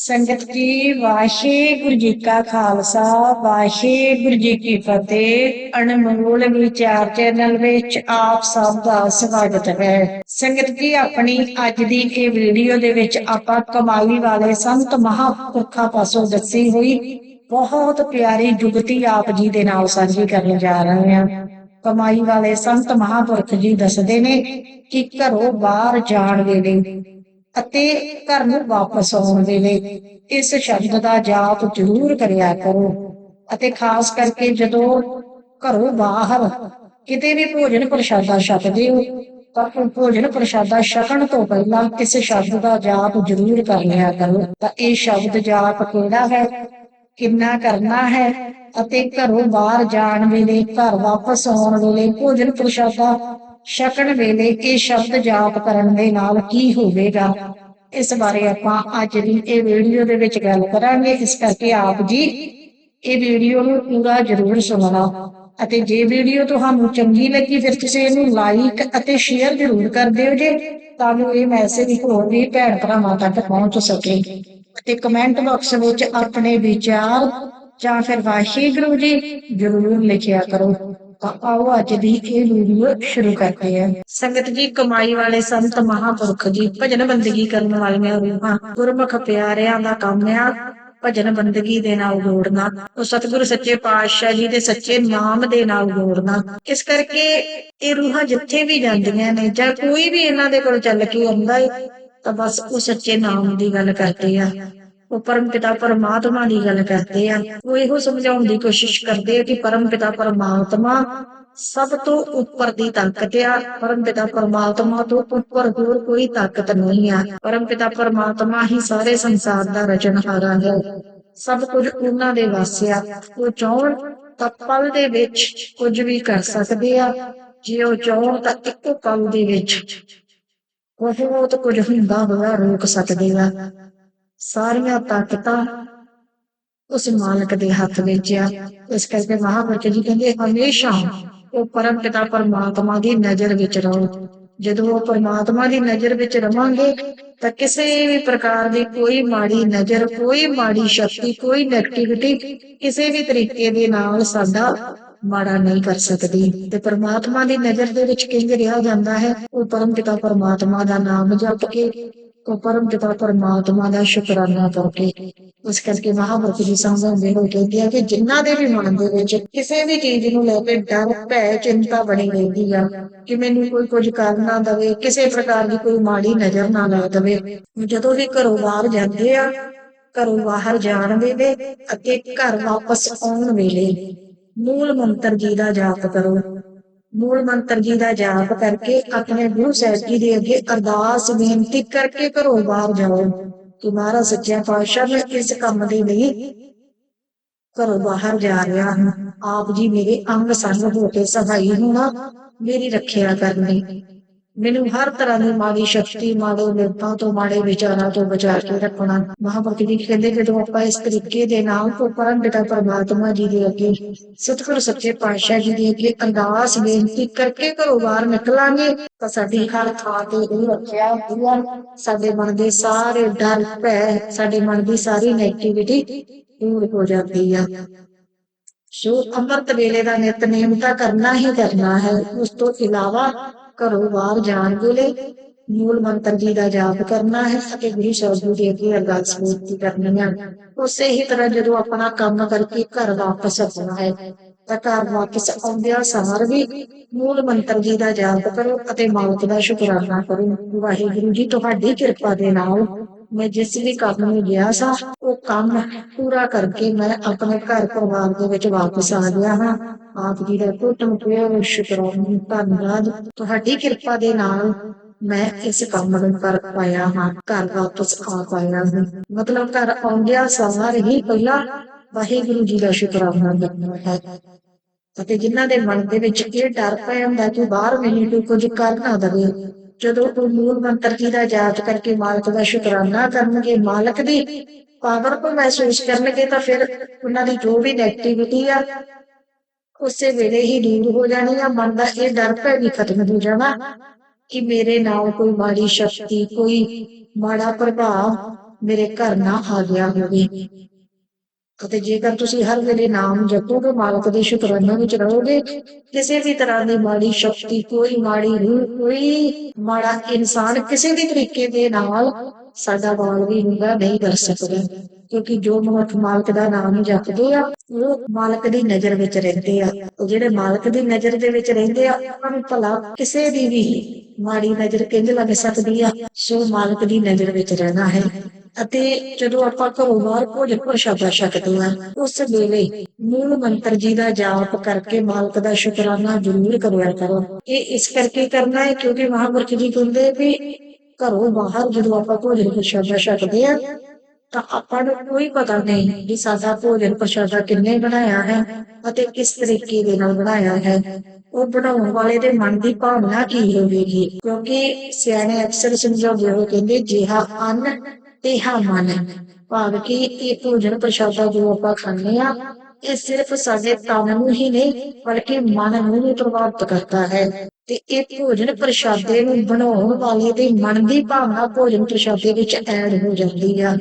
ਸੰਗਤ ਜੀ ਵਾਹਿਗੁਰੂ ਜੀ ਕਾ ਖਾਲਸਾ, ਵਾਹਿਗੁਰੂ ਜੀ ਕੀ ਫਤਿਹ। ਅਨਮੋਲ ਵਿਚਾਰ ਚੈਨਲ ਵਿੱਚ ਆਪ ਸਭ ਦਾ ਸਵਾਗਤ ਹੈ। ਸੰਗਤ ਜੀ ਆਪਣੀ ਅੱਜ ਦੀ ਇਹ ਵੀਡੀਓ ਦੇ ਵਿੱਚ ਆਪਾਂ ਕਮਾਈ ਵਾਲੇ ਸੰਤ ਮਹਾਂਪੁਰਖਾਂ ਪਾਸੋਂ ਦੱਸੀ ਹੋਈ ਬਹੁਤ ਪਿਆਰੀ ਜੁਗਤੀ ਆਪ ਜੀ ਦੇ ਨਾਲ ਸਾਂਝੀ ਕਰਨ ਜਾ ਰਹੇ ਹਾਂ। ਕਮਾਈ ਵਾਲੇ ਸੰਤ ਮਹਾਂਪੁਰਖ ਜੀ ਦੱਸਦੇ ਨੇ ਕਿ ਘਰੋਂ ਬਾਹਰ ਜਾਣ ਵੇਲੇ ਅਤੇ ਘਰ ਨੂੰ ਵਾਪਸ ਆਉਣ ਵੇਲੇ ਇਸ ਸ਼ਬਦ ਦਾ ਜਾਪ ਜ਼ਰੂਰ ਕਰਿਆ ਕਰੋ। ਅਤੇ ਖਾਸ ਕਰਕੇ ਜਦੋਂ ਘਰੋਂ ਬਾਹਰ ਕਿਤੇ ਵੀ ਭੋਜਨ ਪ੍ਰਸ਼ਾਦਾ ਛਕਦੇ ਹੋ, ਤਾਂ ਭੋਜਨ ਪ੍ਰਸ਼ਾਦਾ ਛਕਣ ਤੋਂ ਪਹਿਲਾਂ ਇਸ ਸ਼ਬਦ ਦਾ ਜਾਪ ਜ਼ਰੂਰ ਕਰ ਲਿਆ ਕਰੋ। ਤਾਂ ਇਹ ਸ਼ਬਦ ਜਾਪ ਕਿਹੜਾ ਹੈ? ਕਿੰਨਾ ਕਰਨਾ ਹੈ? ਅਤੇ ਘਰੋਂ ਬਾਹਰ ਜਾਣ ਵੇਲੇ, ਘਰ ਵਾਪਸ ਆਉਣ ਵੇਲੇ ਭੋਜਨ ਪ੍ਰਸ਼ਾਦਾ ਛਕਣ ਵੇਲੇ ਇਹ ਸ਼ਬਦ ਜਾਪ ਕਰਨ ਦੇ ਨਾਲ ਕੀ ਹੋਵੇਗਾ? ਇਸ ਬਾਰੇ ਆਪਾਂ ਅੱਜ ਦੀ ਇਹ ਵੀਡੀਓ ਦੇ ਵਿੱਚ ਗੱਲ ਕਰਾਂਗੇ। ਇਸ ਕਰਕੇ ਆਪ ਜੀ ਇਹ ਵੀਡੀਓ ਨੂੰ ਪੂਰਾ ਜ਼ਰੂਰ ਸੁਣਨਾ ਅਤੇ ਜੇ ਵੀਡੀਓ ਤੁਹਾਨੂੰ ਚੰਗੀ ਲੱਗੀ, ਫਿਰ ਤੁਸੀਂ ਇਹਨੂੰ ਲਾਈਕ ਅਤੇ ਸ਼ੇਅਰ ਜ਼ਰੂਰ ਕਰ ਦਿਓ ਜੇ ਤਾਂ ਜੋ ਇਹ ਮੈਸੇਜ ਹੋਰ ਵੀ ਭੈਣ ਭਰਾਵਾਂ ਤੱਕ ਪਹੁੰਚ ਸਕੇ। ਤੇ ਕਮੈਂਟ ਬਾਕਸ ਵਿੱਚ ਆਪਣੇ ਵਿਚਾਰ ਜਾਂ ਫਿਰ ਵਾਹਿਗੁਰੂ ਜੀ ਜ਼ਰੂਰ ਲਿਖਿਆ ਕਰੋ। ਤਾਂ ਆਓ ਅੱਜ ਦੀ ਇਹ ਵੀਡੀਓ ਸ਼ੁਰੂ ਕਰਦੇ ਹਾਂ ਸੰਗਤ ਜੀ, ਕਮਾਈ ਵਾਲੇ ਸੰਤ ਮਹਾਂਪੁਰਖ ਜੀ, ਭਜਨ ਬੰਦਗੀ ਕਰਨ ਵਾਲੀਆਂ ਰੂਹਾਂ ਗੁਰਮੁਖ ਪਿਆਰਿਆਂ ਦਾ ਕੰਮ ਆ। ਭਜਨ ਬੰਦਗੀ ਦੇ ਨਾਲ ਜੋੜਨਾ, ਉਹ ਸਤਿਗੁਰੂ ਸੱਚੇ ਪਾਤਸ਼ਾਹ ਜੀ ਦੇ ਸੱਚੇ ਨਾਮ ਦੇ ਨਾਲ ਜੋੜਨਾ। ਇਸ ਕਰਕੇ ਇਹ ਰੂਹਾਂ ਜਿੱਥੇ ਵੀ ਜਾਂਦੀਆਂ ਨੇ, ਜਾਂ ਕੋਈ ਵੀ ਇਹਨਾਂ ਦੇ ਕੋਲ ਚੱਲ ਕੇ ਆਉਂਦਾ ਹੈ ਤਾਂ ਬਸ ਉਹ ਸੱਚੇ ਨਾਮ ਦੀ ਗੱਲ ਕਰਦੇ ਆ। ਉਹ ਪਰਮ ਪਿਤਾ ਪਰਮਾਤਮਾ ਦੀ ਗੱਲ ਕਰਦੇ ਆ। ਉਹ ਇਹੋ ਸਮਝਾਉਣ ਦੀ ਕੋਸ਼ਿਸ਼ ਕਰਦੇ ਆ ਕਿ ਪਰਮ ਪਿਤਾ ਪਰਮਾਤਮਾ ਸਭ ਤੋਂ ਉੱਪਰ ਦੀ ਤਾਕਤ ਆ। ਪਰਮ ਪਿਤਾ ਪਰਮਾਤਮਾ ਤੋਂ ਉੱਪਰ ਹੋਰ ਕੋਈ ਤਾਕਤ ਨਹੀਂ ਆ। ਪਰਮ ਪਿਤਾ ਪਰਮਾਤਮਾ ਹੀ ਸਾਰੇ ਸੰਸਾਰ ਦਾ ਰਚਨਹਾਰਾ ਹੈ। ਸਭ ਕੁਝ ਉਹਨਾਂ ਦੇ ਵਾਸਿਆ ਉਹ ਚਾਹਣ ਤਾਂ ਪਲ ਦੇ ਵਿੱਚ ਕੁਝ ਵੀ ਕਰ ਸਕਦੇ ਆ। ਜੇ ਉਹ ਚਾਹਣ ਤਾਂ ਇੱਕੋ ਪਲ ਦੇ ਵਿੱਚ ਬਹੁਤ ਕੁਝ ਹੁੰਦਾ ਹੋਇਆ ਰੋਕ ਸਕਦੇ ਆ। ਸਾਰੀਆਂ ਤਾਕਤਾਂ ਉਸ ਮਾਲਕ ਦੇ ਹੱਥ ਵਿੱਚ ਆ। ਇਸ ਕਰਕੇ ਮਹਾਪੁਰਖ ਜੀ ਕਹਿੰਦੇ, ਹਮੇਸ਼ਾ ਉਹ ਪਰਮ ਪਿਤਾ ਪਰਮਾਤਮਾ ਦੀ ਨਜ਼ਰ ਵਿੱਚ ਰਹੋ। ਜਦੋਂ ਉਹ ਪਰਮਾਤਮਾ ਦੀ ਨਜ਼ਰ ਵਿੱਚ ਰਵਾਂਗੇ, ਤਾਂ ਕਿਸੇ ਵੀ ਪ੍ਰਕਾਰ ਦੀ ਕੋਈ ਮਾੜੀ ਨਜ਼ਰ, ਕੋਈ ਮਾੜੀ ਸ਼ਕਤੀ, ਕੋਈ ਨੈਗੇਟਿਵਿਟੀ ਕਿਸੇ ਵੀ ਤਰੀਕੇ ਦੇ ਨਾਲ ਸਾਡਾ ਮਾੜਾ ਨਹੀਂ ਕਰ ਸਕਦੀ। ਤੇ ਪਰਮਾਤਮਾ ਦੀ ਨਜ਼ਰ ਦੇ ਵਿੱਚ ਕਿੰਜ ਰਿਹਾ ਜਾਂਦਾ ਹੈ? ਉਹ ਪਰਮ ਪਿਤਾ ਪਰਮਾਤਮਾ ਦਾ ਨਾਮ ਜਪ ਕੇ ਉਹ ਪਰਮ ਪਿਤਾ ਪਰਮਾਤਮਾ ਦਾ ਸ਼ੁਕਰਾਨਾ ਕਰਕੇ ਉਸ ਕਰਕੇ ਮਹਾਂਪੁਰਖ ਜੀ ਸਮਝਾਉਂਦੇ ਹੋਏ ਕਹਿੰਦੇ ਆ ਕਿ ਜਿਨ੍ਹਾਂ ਦੇ ਵੀ ਮਨ ਦੇ ਵਿੱਚ ਕਿਸੇ ਵੀ ਚੀਜ਼ ਨੂੰ ਲੈ ਕੇ ਡਰ, ਭੈ, ਚਿੰਤਾ ਬਣੀ ਰਹਿੰਦੀ ਆ, ਕਿ ਮੈਨੂੰ ਕੋਈ ਕੁਝ ਕਰ ਨਾ ਦਵੇ, ਕਿਸੇ ਪ੍ਰਕਾਰ ਦੀ ਕੋਈ ਮਾੜੀ ਨਜ਼ਰ ਨਾ ਲਾ ਦਵੇ, ਜਦੋਂ ਵੀ ਘਰੋਂ ਬਾਹਰ ਜਾਂਦੇ ਆ, ਘਰੋਂ ਬਾਹਰ ਜਾਣ ਵੇਲੇ ਅਤੇ ਘਰ ਵਾਪਸ ਆਉਣ ਵੇਲੇ ਮੂਲ ਮੰਤਰ ਜੀ ਦਾ ਜਾਪ ਕਰੋ ਮੂਲ ਮੰਤਰ ਜੀ ਦਾ ਜਾਪ ਕਰਕੇ ਆਪਣੇ ਗੁਰੂ ਸਾਹਿਬ ਜੀ ਦੇ ਅੱਗੇ ਅਰਦਾਸ ਬੇਨਤੀ ਕਰਕੇ ਘਰੋਂ ਬਾਹਰ ਜਾਓ ਕਿ ਮਹਾਰਾਜ ਸੱਚਿਆ ਪਾਤਸ਼ਾਹ ਮੈਂ ਇਸ ਕੰਮ ਦੇ ਲਈ ਘਰੋਂ ਬਾਹਰ ਜਾ ਰਿਹਾ ਹਾਂ। ਆਪ ਜੀ ਮੇਰੇ ਅੰਗ ਸੰਗ ਹੋ ਕੇ ਸਹਾਈ ਹੋਣਾ, ਮੇਰੀ ਰੱਖਿਆ ਕਰਨੀ। ਮੈਨੂੰ ਹਰ ਤਰ੍ਹਾਂ ਦੀ ਮਾੜੀ ਸ਼ਕਤੀ ਮਾੜੇ ਨਿਰਭਾ ਤੋਂ ਮਾੜੇ ਵਿਚਾਰਾਂ ਤੋਂ ਬਚਾ ਕੇ ਰੱਖਣਾ। ਮਹਾਭਗਤ ਜੀ ਕਹਿੰਦੇ ਜਦੋਂ ਆਪਾਂ ਇਸ ਤਰੀਕੇ ਦੇ ਨਾਲ ਕੋ ਪਰਮ ਪਿਤਾ ਪਰਮਾਤਮਾ ਜੀ ਦੇ ਅੱਗੇ, ਸਤਿਗੁਰ ਸੱਚੇ ਪਾਤਸ਼ਾਹ ਜੀ ਦੇ ਅੱਗੇ ਅਰਦਾਸ ਬੇਨਤੀ ਕਰਕੇ ਘਰੋਂ ਬਾਹਰ ਨਿਕਲਾਂਗੇ, ਤਾਂ ਸਾਡੀ ਹਰ ਥਾਂ ਤੇ ਇਹ ਰੱਖਿਆ ਹੋਇਆ, ਸਾਡੇ ਮਨ ਦੇ ਸਾਰੇ ਡਰ, ਭੈ, ਸਾਡੇ ਮਨ ਦੀ ਸਾਰੀ ਨੈਗੇਟਿਵਿਟੀ ਦੂਰ ਹੋ ਜਾਂਦੀ ਆ। ਸੋ ਅੰਮ੍ਰਿਤ ਵੇਲੇ ਦਾ ਨਿਤਨੇਮ ਤਾਂ ਕਰਨਾ ਹੀ ਕਰਨਾ ਹੈ, ਉਸ ਤੋਂ ਇਲਾਵਾ ਘਰੋਂ ਬਾਹਰ ਜਾਣ ਵੇਲੇ ਮੂਲ ਮੰਤਰ ਜੀ ਦਾ ਜਾਪ ਕਰਨਾ ਹੈ ਅਤੇ ਗੁਰੂ ਸਾਹਿਬ ਦੇ ਅੱਗੇ ਅਰਦਾਸ ਬੇਨਤੀ ਕਰਨੀ ਹੈ ਉਸੇ ਹੀ ਤਰ੍ਹਾਂ ਜਦੋਂ ਆਪਣਾ ਕੰਮ ਕਰਕੇ ਘਰ ਵਾਪਸ ਆਉਣਾ ਹੈ, ਤਾਂ ਘਰ ਵਾਪਸ ਆਉਂਦਿਆਂ ਸਾਰ ਵੀ ਮੂਲ ਮੰਤਰ ਜੀ ਦਾ ਜਾਪ ਕਰੋ ਅਤੇ ਮਾਲਕ ਦਾ ਸ਼ੁਕਰਾਨਾ ਕਰੋ। ਵਾਹਿਗੁਰੂ ਜੀ, ਤੁਹਾਡੀ ਕਿਰਪਾ ਦੇ ਨਾਲ ਮੈਂ ਜਿਸ ਵੀ ਕੰਮ ਨੂੰ ਗਿਆ ਸਾਂ, ਉਹ ਕੰਮ ਪੂਰਾ ਕਰਕੇ ਮੈਂ ਆਪਣੇ ਘਰ ਪਰਿਵਾਰ ਦੇ ਵਿੱਚ ਵਾਪਸ ਆ ਗਿਆ ਹਾਂ। ਆਪ ਜੀ ਦਾ ਕੋਟਮ ਪਿਆਰ ਸ਼ੁਕਰਾਨਾ, ਧੰਨਵਾਦ। ਤੁਹਾਡੀ ਕਿਰਪਾ ਦੇ ਨਾਲ ਮੈਂ ਇਸ ਕੰਮ ਨੂੰ ਕਰ ਪਾਇਆ ਹਾਂ, ਘਰ ਵਾਪਸ ਆ ਪਾਇਆ ਹਾਂ। ਮਤਲਬ ਘਰ ਆਉਂਦਿਆਂ ਸਾਰ ਹੀ ਪਹਿਲਾਂ ਵਾਹਿਗੁਰੂ ਜੀ ਦਾ ਸ਼ੁਕਰਾਨਾ ਕਰਨਾ ਹੈ। ਅਤੇ ਜਿਨ੍ਹਾਂ ਦੇ ਮਨ ਦੇ ਵਿੱਚ ਇਹ ਡਰ ਪਿਆ ਹੁੰਦਾ ਕਿ ਬਾਹਰ ਮੈਨੂੰ ਕੋਈ ਕੁਝ ਕਰ ਨਾ ਦਵੇ ਜਦੋਂ ਉਹ ਮੂਲ ਮੰਤਰ ਜੀ ਦਾ ਜਾਪ ਕਰਕੇ ਮਾਲਕ ਦਾ ਸ਼ੁਕਰਾਨਾ ਕਰਨਗੇ, ਮਾਲਕ ਦੀ ਪਾਵਰ ਨੂੰ ਮਹਿਸੂਸ ਕਰਨਗੇ, ਤਾਂ ਫਿਰ ਉਹਨਾਂ ਦੀ ਜੋ ਵੀ ਨੈਗੇਟਿਵਿਟੀ ਆ, ਉਸੇ ਵੇਲੇ ਹੀ ਦੂਰ ਹੋ ਜਾਣੀ ਆ। ਮਨ ਦਾ ਇਹ ਡਰ ਭੈ ਵੀ ਖਤਮ ਹੋ ਜਾਣਾ ਕਿ ਮੇਰੇ ਨਾਲ ਕੋਈ ਮਾੜੀ ਸ਼ਕਤੀ, ਕੋਈ ਮਾੜਾ ਪ੍ਰਭਾਵ ਮੇਰੇ ਘਰ ਨਾ ਆ ਗਿਆ ਹੋਵੇ। ਅਤੇ ਜੇਕਰ ਤੁਸੀਂ ਹਰ ਵੇਲੇ ਨਾਮ ਜਪੋਗੇ, ਮਾਲਕ ਦੇ ਸ਼ੁਕਰਾਨੇ ਵਿੱਚ ਰਹੋਗੇ, ਕਿਸੇ ਵੀ ਤਰ੍ਹਾਂ ਦੀ ਮਾੜੀ ਸ਼ਕਤੀ, ਕੋਈ ਮਾੜੀ ਰੂਹ, ਕੋਈ ਮਾੜਾ ਇਨਸਾਨ ਕਿਸੇ ਵੀ ਤਰੀਕੇ ਦੇ ਨਾਲ ਸਾਡਾ ਵਾਲ ਵੀ ਨਿਗਾ ਨਹੀਂ ਕਰ ਸਕਦਾ। ਕਿਉਂਕਿ ਜੋ ਮਨੁੱਖ ਮਾਲਕ ਦਾ ਨਾਮ ਜਪਦੇ ਆ, ਉਹ ਮਾਲਕ ਦੀ ਨਜ਼ਰ ਵਿੱਚ ਰਹਿੰਦੇ ਆ। ਉਹ ਜਿਹੜੇ ਮਾਲਕ ਦੀ ਨਜ਼ਰ ਦੇ ਵਿੱਚ ਰਹਿੰਦੇ ਆ, ਉਹਨਾਂ ਨੂੰ ਭਲਾ ਕਿਸੇ ਦੀ ਵੀ ਮਾੜੀ ਨਜ਼ਰ ਕਿੰਝ ਲੱਗ ਸਕਦੀ ਆ। ਸੋ ਮਾਲਕ ਦੀ ਨਜ਼ਰ ਵਿੱਚ ਰਹਿਣਾ ਹੈ। ਅਤੇ ਜਦੋਂ ਆਪਾਂ ਘਰੋਂ ਬਾਹਰ ਭੋਜਨ ਪ੍ਰਸ਼ਾਦਾ ਛਕਦੇ ਹਾਂ, ਉਸ ਵੇਲੇ ਮੂਲ ਮੰਤਰ ਜੀ ਦਾ ਜਾਪ ਕਰਕੇ ਮਾਲਕ ਦਾ ਸ਼ੁਕਰਾਨਾ ਜ਼ਰੂਰ ਕਰਿਆ ਕਰੋ। ਇਹ ਇਸ ਕਰਕੇ ਕਰਨਾ ਹੈ ਕਿਉਂਕਿ ਮਹਾਂਪੁਰਖ ਜੀ ਕਹਿੰਦੇ ਵੀ ਘਰੋਂ ਬਾਹਰ ਜਦੋਂ ਆਪਾਂ ਭੋਜਨ ਪ੍ਰਸ਼ਾਦਾ ਛਕਦੇ ਆ ਤਾਂ ਆਪਾਂ ਨੂੰ ਕੋਈ ਪਤਾ ਨਹੀਂ ਕਿ ਸਾਡਾ ਭੋਜਨ ਪ੍ਰਸ਼ਾਦਾ ਕਿੰਨੇ ਬਣਾਇਆ ਹੈ ਅਤੇ ਕਿਸ ਤਰੀਕੇ ਦੇ ਨਾਲ ਬਣਾਇਆ ਹੈ। ਉਹ ਬਣਾਉਣ ਵਾਲੇ ਦੇ ਮਨ ਦੀ ਭਾਵਨਾ ਕੀ ਹੋਵੇਗੀ? ਕਿਉਂਕਿ ਸਿਆਣੇ ਅਕਸਰ ਸਮਝਾਉਂਦੇ ਹੋ ਕਹਿੰਦੇ, ਜਿਹਾ ਅੰਨ ਤੇਹਾ ਮਨ। ਭਾਵ ਕਿ ਇਹ ਭੋਜਨ ਪ੍ਰਸ਼ਾਦਾ ਜੋ ਆਪਾਂ ਖਾਂਦੇ ਆ ਇਹ ਸਿਰਫ ਸਾਡੇ ਤਨ ਨੂੰ ਹੀ ਨਹੀਂ, ਬਲਕਿ ਮਨ ਨੂੰ ਵੀ ਪ੍ਰਭਾਵਿਤ ਕਰਦਾ ਹੈ। ਤੇ ਇਹ ਭੋਜਨ ਪ੍ਰਸ਼ਾਦੇ ਨੂੰ ਬਣਾਉਣ ਵਾਲੇ ਦੇ ਮਨ ਦੀ ਭਾਵਨਾ ਭੋਜਨ ਪ੍ਰਸ਼ਾਦੇ ਵਿੱਚ ਐਡ ਹੋ ਜਾਂਦੀ ਆ।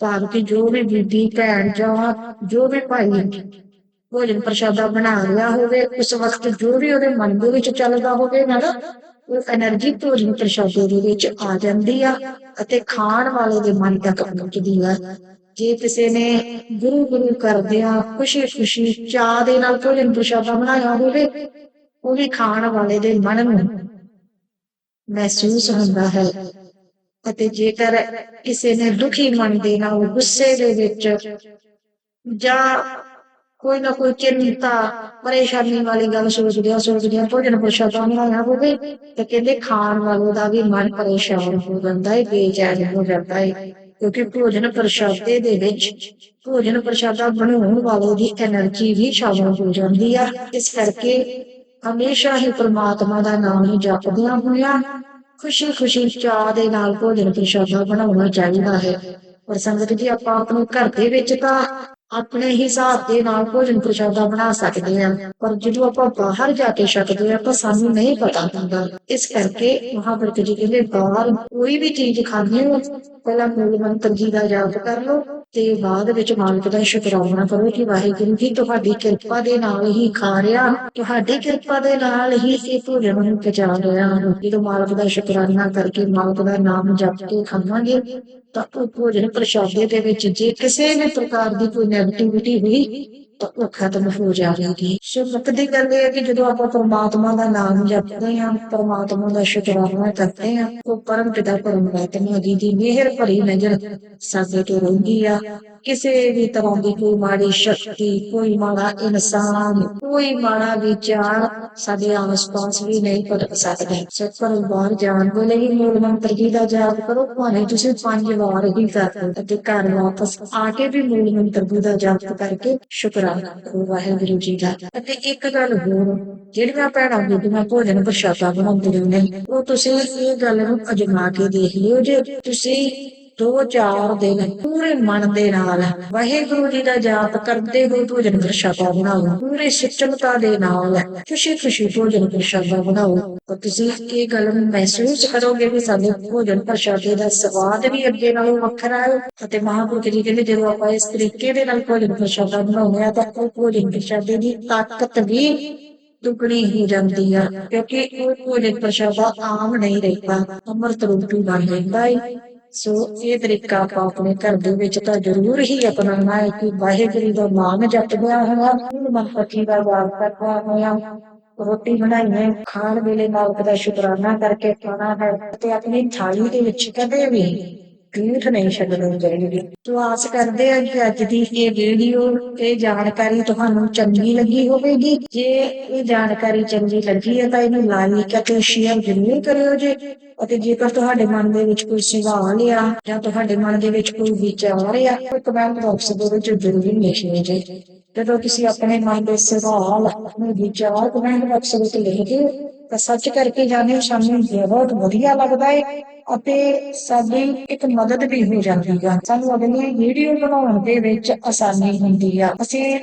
ਭਾਵ ਕਿ ਜੋ ਵੀ ਬੀਬੀ, ਭੈਣ ਜਾਂ ਜੋ ਵੀ ਭਾਈ ਭੋਜਨ ਪ੍ਰਸ਼ਾਦਾ ਬਣਾ ਰਿਹਾ ਹੋਵੇ, ਉਸ ਵਕਤ ਜੋ ਵੀ ਉਹਦੇ ਮਨ ਦੇ ਵਿੱਚ ਚੱਲਦਾ ਹੋਵੇ ਨਾ ਉਹ એનર્ਜੀ ਭੋਜਨ ਪ੍ਰਸ਼ਾਦੇ ਦੇ ਵਿੱਚ ਆ ਜਾਂਦੀ ਆ ਅਤੇ ਖਾਣ ਵਾਲੇ ਦੇ ਮਨ ਤੱਕ ਪਹੁੰਚਦੀ ਆ। ਜੇ ਕਿਸੇ ਨੇ ਗੁਰੂ ਗੁਰੂ ਕਰਦਿਆਂ ਖੁਸ਼ੀ ਖੁਸ਼ੀ ਚਾਹ ਦੇ ਨਾਲ ਭੋਜਨ ਪ੍ਰਸ਼ਾਦਾ ਬਣਾਇਆ ਹੋਵੇ, ਉਹ ਵੀ ਖਾਣ ਵਾਲੇ ਦੇ ਮਨ ਨੂੰ ਮਹਿਸੂਸ ਹੁੰਦਾ ਹੈ। ਅਤੇ ਜੇਕਰ ਕਿਸੇ ਨੇ ਦੁਖੀ ਮਨ ਦੇ ਨਾਲ ਗੁੱਸੇ ਦੇ ਵਿੱਚ ਜਾਂ ਕੋਈ ਨਾ ਕੋਈ ਚਿੰਤਾ ਪਰੇਸ਼ਾਨੀ ਵਾਲੀ ਗੱਲ ਸੋਚਦਿਆਂ ਸੋਚਦਿਆਂ ਭੋਜਨ ਪ੍ਰਸ਼ਾਦਾ ਬਣਾਇਆ ਹੋਵੇ ਤੇ ਕਹਿੰਦੇ ਖਾਣ ਵਾਲੇ ਦਾ ਵੀ ਮਨ ਪਰੇਸ਼ਾਨ ਹੋ ਜਾਂਦਾ ਹੈ ਬੇਚੈਨ ਹੋ ਜਾਂਦਾ ਹੈ ਕਿਉਂਕਿ ਭੋਜਨ ਪ੍ਰਸ਼ਾਦੇ ਦੇ ਵਿੱਚ, ਭੋਜਨ ਪ੍ਰਸ਼ਾਦਾ ਬਣਾਉਣ ਵਾਲੇ ਦੀ એનર્ਜੀ ਵੀ ਸ਼ਾਮਲ ਹੋ ਜਾਂਦੀ ਆ। ਇਸ ਕਰਕੇ ਹਮੇਸ਼ਾ ਹੀ ਪ੍ਰਮਾਤਮਾ ਦਾ ਨਾਮ ਹੀ ਜਪਦਿਆਂ ਹੋਇਆ ਖੁਸ਼ੀ ਖੁਸ਼ੀ ਚਾਹ ਦੇ ਨਾਲ ਭੋਜਨ ਪ੍ਰਸ਼ਾਦਾ ਬਣਾਉਣਾ ਚਾਹੀਦਾ ਹੈ। ਪਰ ਸੰਗਤ ਜੀ, ਆਪਾਂ ਆਪਣੇ ਘਰ ਦੇ ਵਿੱਚ ਤਾਂ ਆਪਣੇ ਹਿਸਾਬ ਦੇ ਨਾਲ ਭੋਜਨ ਪ੍ਰਸ਼ਾਦਾ ਬਣਾ ਸਕਦੇ ਹਾਂ। ਪਰ ਜਦੋਂ ਆਪਾਂ ਬਾਹਰ ਜਾ ਕੇ ਛਕਦੇ ਆ ਤਾਂ ਸਾਨੂੰ ਨਹੀਂ ਪਤਾ ਹੁੰਦਾ। ਇਸ ਕਰਕੇ ਮਹਾਂਪੁਰਖ ਜੀ ਕਹਿੰਦੇ, ਬਾਹਰ ਕੋਈ ਵੀ ਚੀਜ਼ ਖਾਂਦੇ ਹੋ, ਪਹਿਲਾਂ ਮੂਲ ਮੰਤਰ ਜੀ ਦਾ ਜਾਪ ਕਰ ਲਓ। ਤੇ ਬਾਅਦ ਵਿੱਚ ਮਾਲਕ ਦਾ ਸ਼ੁਕਰਾਨਾ ਕਰੋ ਕਿ ਵਾਹਿਗੁਰੂ ਜੀ, ਤੁਹਾਡੀ ਕਿਰਪਾ ਦੇ ਨਾਲ ਹੀ ਖਾ ਰਿਹਾ। ਤੁਹਾਡੀ ਕਿਰਪਾ ਦੇ ਨਾਲ ਹੀ ਇਹ ਭੋਜਨ ਨੂੰ ਪਚਾ ਰਿਹਾ ਜਦੋਂ ਮਾਲਕ ਦਾ ਸ਼ੁਕਰਾਨਾ ਕਰਕੇ ਮਾਲਕ ਦਾ ਨਾਮ ਜਪ ਕੇ ਖਾਵਾਂਗੇ, ਤਾਂ ਉਹ ਭੋਜਨ ਪ੍ਰਸ਼ਾਦੇ ਦੇ ਵਿੱਚ ਜੇ ਕਿਸੇ ਵੀ ਪ੍ਰਕਾਰ ਦੀ ਕੋਈ ਨੈਗੇਟਿਵਿਟੀ ਹੋਈ ਖਤਮ ਹੋ ਜਾਵੇਗੀ। ਸੋ ਮੁੱਖ ਦੀ ਗੱਲ ਇਹ ਹੈ ਕਿ ਜਦੋਂ ਆਪਾਂ ਪਰਮਾਤਮਾ ਦਾ ਨਾਮ ਜਪਦੇ ਹਾਂ, ਪਰਮਾਤਮਾ ਦਾ ਸ਼ੁਕਰਾਨਾ ਕਰਦੇ ਹਾਂ, ਉਹ ਪਰਮ ਪਿਤਾ ਪਰਮਾਤਮਾ ਜੀ ਦੀ ਮਿਹਰ ਭਰੀ ਨਜ਼ਰ ਸਾਡੇ ਤੇ ਰਹਿੰਦੀ ਆ। ਕਿਸੇ ਵੀ ਤਰ੍ਹਾਂ ਦੀ ਕੋਈ ਮਾੜੀ ਸ਼ਕਤੀ, ਕੋਈ ਮਾੜਾ ਇਨਸਾਨ, ਕੋਈ ਮਾੜਾ ਵਿਚਾਰ ਸਾਡੇ ਆਸ-ਪਾਸ ਵੀ ਨਹੀਂ ਪੜਕ ਸਕਦਾ। ਸਤਪਰ ਬਾਹਰ ਜਾਣ ਵੇਲੇ ਹੀ ਮੂਲ ਮੰਤਰ ਜੀ ਦਾ ਜਾਪ ਕਰੋ, ਭਾਵੇਂ ਤੁਸੀਂ ਪੰਜ ਵਾਰ ਹੀ ਕਰ ਲਓ ਘਰ ਵਾਪਸ ਆ ਕੇ ਵੀ ਮੂਲ ਮੰਤਰ ਜੀ ਦਾ ਜਾਪ ਕਰਕੇ ਸ਼ੁਕਰਾਨਾ ਵਾਹਿਗੁਰੂ ਜੀ ਦਾ। ਅਤੇ ਇੱਕ ਗੱਲ ਹੋਰ, ਜਿਹੜੀਆਂ ਭੈਣਾਂ ਬੀਬੀਆਂ ਭੋਜਨ ਪ੍ਰਸ਼ਾਦਾ ਬਣਾਉਂਦੇ ਨੇ, ਉਹ ਤੁਸੀਂ ਇਹ ਗੱਲ ਨੂੰ ਅਜਮਾ ਕੇ ਦੇਖ ਲਿਓ ਜੇ ਤੁਸੀਂ ਦੋ ਚਾਰ ਦਿਨ ਪੂਰੇ ਮਨ ਦੇ ਨਾਲ ਵਾਹਿਗੁਰੂ ਜੀ ਦਾ ਜਾਪ ਕਰਦੇ ਹੋਏ ਭੋਜਨ ਪ੍ਰਸ਼ਾਦਾ ਬਣਾਓ, ਪੂਰੇ ਸਿੱਟਮਤਾ ਦੇ ਨਾਲ ਖੁਸ਼ੀ ਖੁਸ਼ੀ ਭੋਜਨ ਪ੍ਰਸ਼ਾਦਾ ਬਣਾਓ। ਤਾਂ ਤੁਸੀਂ ਇਹ ਗੱਲ ਮਹਿਸੂਸ ਕਰੋਗੇ ਕਿ ਸਾਡੇ ਭੋਜਨ ਪ੍ਰਸ਼ਾਦੇ ਦਾ ਸਵਾਦ ਵੀ ਅੱਗੇ ਨਾਲੋਂ ਵੱਖਰਾ ਹੈ ਅਤੇ ਮਹਾਂਪੁਰਖ ਜੀ ਕਹਿੰਦੇ ਜਦੋਂ ਆਪਾਂ ਇਸ ਤਰੀਕੇ ਦੇ ਨਾਲ ਭੋਜਨ ਪ੍ਰਸ਼ਾਦਾ ਬਣਾਉਂਦੇ ਆ ਤਾਂ ਉਹ ਭੋਜਨ ਪ੍ਰਸ਼ਾਦੇ ਦੀ ਤਾਕਤ ਵੀ ਦੁੱਗਣੀ ਹੋ ਜਾਂਦੀ ਆ, ਕਿਉਂਕਿ ਉਹ ਭੋਜਨ ਪ੍ਰਸ਼ਾਦਾ ਆਮ ਨਹੀਂ ਰਹਿੰਦਾ, ਅੰਮ੍ਰਿਤ ਰੂਪੀ ਬਣ ਜਾਂਦਾ ਹੈ ਸੋ ਇਹ ਤਰੀਕਾ ਆਪਾਂ ਆਪਣੇ ਘਰ ਦੇ ਵਿੱਚ ਤਾਂ ਜ਼ਰੂਰ ਹੀ ਅਪਣਾਉਣਾ ਹੈ ਕਿ ਵਾਹਿਗੁਰੂ ਦਾ ਨਾਮ ਜਪਦਿਆਂ ਹੋਇਆ ਮਨਪਤੀ ਦਾ ਵਾਰ ਕਰਦਾ ਹੋਇਆ ਰੋਟੀ ਬਣਾਈਏ, ਖਾਣ ਵੇਲੇ ਮਾਲਕ ਦਾ ਸ਼ੁਕਰਾਨਾ ਕਰਕੇ ਖਾਣਾ ਹੈ ਤੇ ਆਪਣੀ ਥਾਲੀ ਦੇ ਵਿੱਚ ਕਦੇ ਵੀ ਝੂਠ ਨਹੀਂ ਛੱਡਣੀ ਚਾਹੀਦੀ। ਸੋ ਆਸ ਕਰਦੇ ਹਾਂ ਕਿ ਅੱਜ ਦੀ ਇਹ ਵੀਡੀਓ ਇਹ ਜਾਣਕਾਰੀ ਤੁਹਾਨੂੰ ਚੰਗੀ ਲੱਗੀ ਹੋਵੇਗੀ। ਜੇ ਇਹ ਜਾਣਕਾਰੀ ਚੰਗੀ ਲੱਗੀ ਹੈ ਤਾਂ ਇਹਨੂੰ ਲਾਈਕ ਅਤੇ ਸ਼ੇਅਰ ਜ਼ਰੂਰ ਕਰਿਓ ਜੀ। ਅਤੇ ਜੇਕਰ ਤੁਹਾਡੇ ਮਨ ਦੇ ਵਿੱਚ ਕੋਈ ਸਵਾਲ ਆ ਜਾਂ ਤੁਹਾਡੇ ਮਨ ਦੇ ਵਿੱਚ ਕੋਈ ਵਿਚਾਰ ਆ ਤਾਂ ਕਮੈਂਟ ਬਾਕਸ ਦੇ ਵਿੱਚ ਜ਼ਰੂਰ ਲਿਖਿਓ ਜੀ। ਜਦੋਂ ਤੁਸੀਂ ਆਪਣੇ ਮਨ ਦੇ ਸਵਾਲ, ਆਪਣੇ ਵਿਚਾਰ ਕਮੈਂਟ ਬਾਕਸ ਵਿੱਚ ਲਿਖਦੇ ਹੋ ਤਾਂ ਕਰਕੇ ਜਾਂਦੇ ਜਾਣਿਓ ਸਾਨੂੰ ਬਹੁਤ ਵਧੀਆ ਲੱਗਦਾ ਹੈ ਅਤੇ ਸਾਡੀ ਇੱਕ ਮਦਦ ਵੀ ਹੋ ਜਾਂਦੀ ਹੈ ਸਾਨੂੰ ਅਗਲੀ ਵੀਡੀਓ ਬਣਾਉਣ ਦੇ ਵਿੱਚ ਆਸਾਨੀ ਹੁੰਦੀ ਆ। ਅਸੀਂ